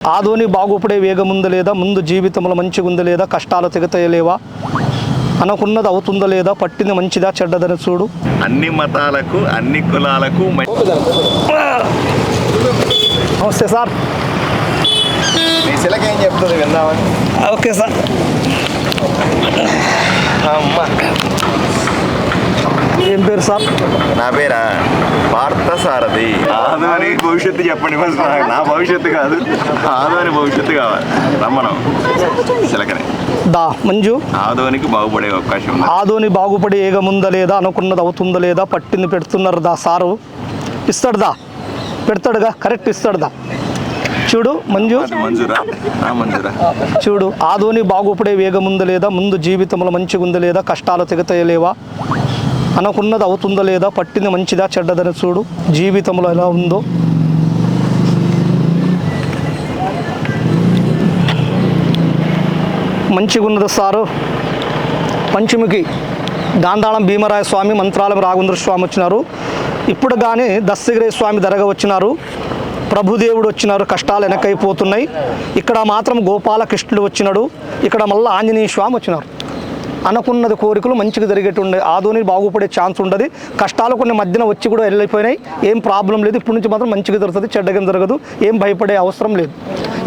ఆదోని బాగుపడే వేగముంద లేదా? ముందు జీవితంలో మంచిగుంద లేదా? కష్టాలు తెగతయలేవా అనుకున్నది అవుతుందా లేదా? పట్టింది మంచిదా? చెడ్డదని చూడు. అన్ని మతాలకు అన్ని కులాలకు నమస్తే సార్. శిలక ఏం చెప్తుంది విందామని? Okay sir. ఏం పేరు సార్? నా పేరా? పార్థ సారథి. ఆదోని భవిష్యత్తు చెప్పండి. నా భవిష్యత్తు కాదు. ఆదోని భవిష్యత్తు కావాలి. రమ్మను. శిలకని దా మంజు. ఆదోనికి బాగుపడే అవకాశం ఉంది. ఆదోని బాగుపడే ఏగముందా లేదా అనుకున్నది అవుతుందా లేదా పట్టింది పెడుతున్నారు దా సారు. ఇస్తాడు దా. పెడతాడుగా కరెక్ట్ ఇస్తాడు దా. చూడు మంజు. మంజూరా? ఆ మంజూరా. చూడు ఆదోని బాగుపడే వేగముందా లేదా ముందు జీవితంలో మంచిగుందా లేదా కష్టాలు తెగతయలేవా? అనుకున్నది అవుతుందా లేదా పట్టింది మంచిదా చెడ్డదని చూడు. జీవితంలో ఎలా ఉందో. మంచిగా ఉన్నది సారు. పంచమికి గాంధాళం భీమరాయ స్వామి మంత్రాలయం రాఘవేంద్ర స్వామి వచ్చినారు. ఇప్పుడు కానీ దస్తగిరి స్వామి దరగ వచ్చినారు. ప్రభుదేవుడు వచ్చినారు. కష్టాలు వెనకైపోతున్నాయి. ఇక్కడ మాత్రం గోపాలకృష్ణుడు వచ్చినాడు. ఇక్కడ మళ్ళీ ఆంజనేయ స్వామి వచ్చినారు. అనుకున్నది కోరికలు మంచిగా జరిగేటుండే. ఆదోని బాగుపడే ఛాన్స్ ఉండదు. కష్టాలు కొన్ని మధ్యన వచ్చి కూడా వెళ్ళిపోయినాయి. ఏం ప్రాబ్లం లేదు. ఇప్పటి నుంచి మాత్రం మంచిగా జరుగుతుంది. చెడ్డగా జరగదు. ఏం భయపడే అవసరం లేదు.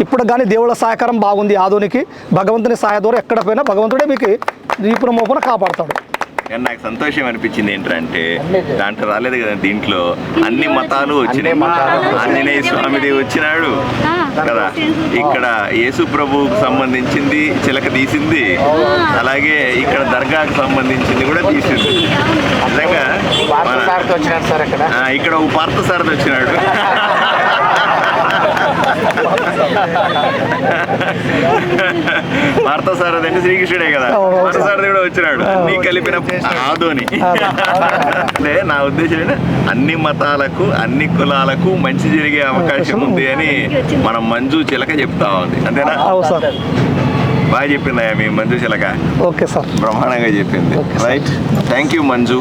ఇప్పుడు కానీ దేవుళ్ళ సహకారం బాగుంది ఆధునికి భగవంతుని సహాయ ద్వారా ఎక్కడ పోయినా భగవంతుడే మీకు దీపున మోపున కాపాడతాడు. కానీ నాకు సంతోషం అనిపించింది ఏంటంటే దాంట్లో రాలేదు కదా దీంట్లో. అన్ని మతాలు వచ్చినాయి. ఆంజనేయ స్వామిది వచ్చినాడు. కదా. ఇక్కడ యేసు ప్రభువుకు సంబంధించింది చిలక తీసింది. అలాగే ఇక్కడ దర్గాకు సంబంధించింది కూడా తీసింది. నిజంగా ఇక్కడ పార్థ సారథి వచ్చినాడు. పార్థ సారథి అంటే శ్రీకృష్ణుడే కదా. పార్థ సారథి కూడా వచ్చినాడు. అన్ని కలిపిన ఆదోని. అంటే నా ఉద్దేశం ఏంటంటే అన్ని మతాలకు అన్ని కులాలకు మంచి జరిగే అవకాశం ఉంది అని మనం మంజు చిలక చెప్తా ఉంది. అంతేనా? బాగా చెప్పిందా మీ మంజు చిలక. Okay sir. బ్రహ్మాండంగా చెప్పింది. Right thank you Manju.